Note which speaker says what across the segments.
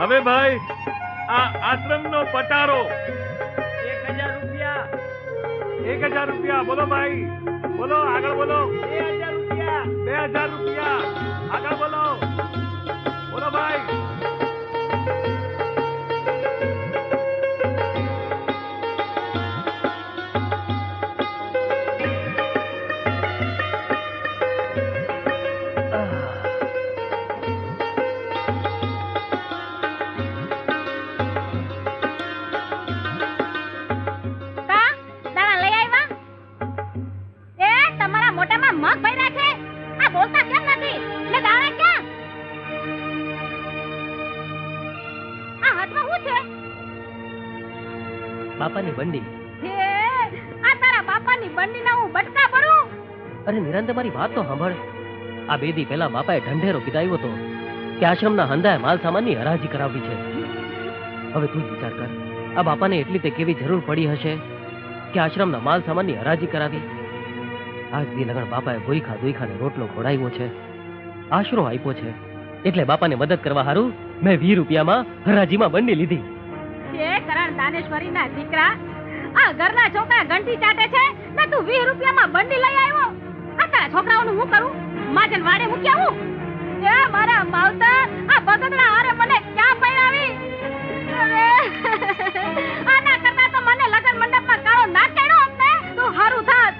Speaker 1: હવે ભાઈ આ આશ્રમનો પટારો.
Speaker 2: એક હજાર રૂપિયા.
Speaker 1: એક હજાર રૂપિયા. બોલો ભાઈ બોલો આગળ બોલો.
Speaker 2: બે હજાર રૂપિયા.
Speaker 1: બે હજાર રૂપિયા. આગળ બોલો.
Speaker 3: હાથમાં શું છે?
Speaker 4: બાપાની બંડી.
Speaker 3: હે આ તારા બાપાની બંડીના હું બટકા ભરું?
Speaker 4: અરે નિરંત મારી વાત તો સાંભળ. આ બે દી પહેલા બાપાએ ઢંઢેરો પીધાયો હતો કે આશ્રમના હંધાએ માલ સામાનની હરાજી કરાવી છે. હવે તું વિચાર કર આ બાપાને એટલી તે કેવી જરૂર પડી હશે કે આશ્રમના માલ સામાનની હરાજી કરાવી? આજ દી લગણ બાપાએ ભૂઈખા દુઈખાને રોટલો ખોડાવ્યો છે આશરો આપ્યો છે એટલે બાપાને મદદ કરવા હારું? મેં વી રૂપિયામાં હરાજીમાં બંને લીધી.
Speaker 3: હે કરણ દાનેશ્વરીના દીકરા, આ ઘરના છોકરા ઘંટી ચાટે છે ને તું વી રૂપિયામાં બંડી લઈ આવ્યો. આ તારા છોકરાઓનું હું કરું? માજન વાડે મૂક્યા હું? એ મારા માવતર, આ બગડના હારે મને ક્યાં પહેરાવી? અરે, આના કરતા તો મને લગન મંડપમાં કાળો ના કાઢ્યો તું ને તો હારું થાત.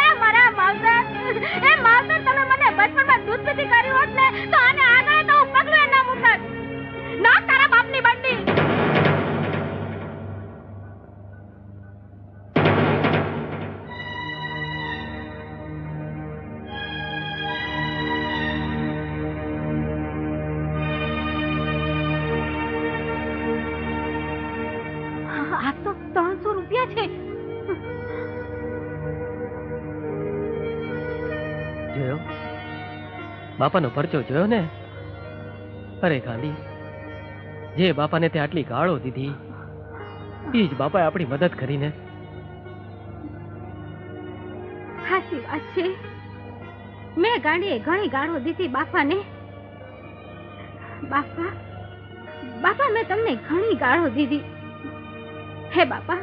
Speaker 3: એ મારા માવતર, એ માવતર, તમે બચપણમાં દૂધ કર્યું હોત ને, તો આને આગળ તો હું પગલું એના ના ના, તારા બાપની બંડી. ત્રણસો રૂપિયા છે.
Speaker 4: બાપાનો પરચો જોયો ને? અરે ગાંધી, જે બાપાને તે આટલી ગાળો દીધી એ જ બાપાએ આપણી મદદ કરીને.
Speaker 3: સાચી વાત છે. મેં ગાંડીએ ઘણી ગાળો દીધી બાપાને. બાપા બાપા, મેં તમને ઘણી ગાળો દીધી. હે બાપા,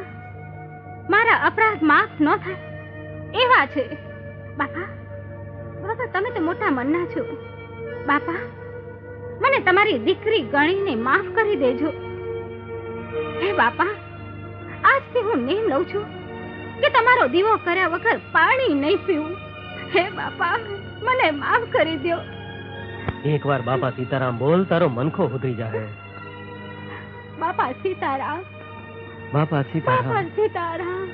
Speaker 3: મારા અપરાધ માફ ન થાય. એવા છે. બાપા બાપા તમે તો મોટા મનના છો. બાપા મને તમારી દીકરી ગણીને માફ કરી દેજો. હે બાપા આજથી હું નેમ લઉં છું કે તમારો દીવો કર્યા વગર પાણી નહીં પીવું. હે બાપા મને માફ કરી દો
Speaker 4: એકવાર બાપા સીતારામ બોલ તારો મનખો ઉતરી જાહે.
Speaker 3: બાપા સીતારામ.
Speaker 4: બાપા સીતારામ.
Speaker 3: બાપા સીતારામ.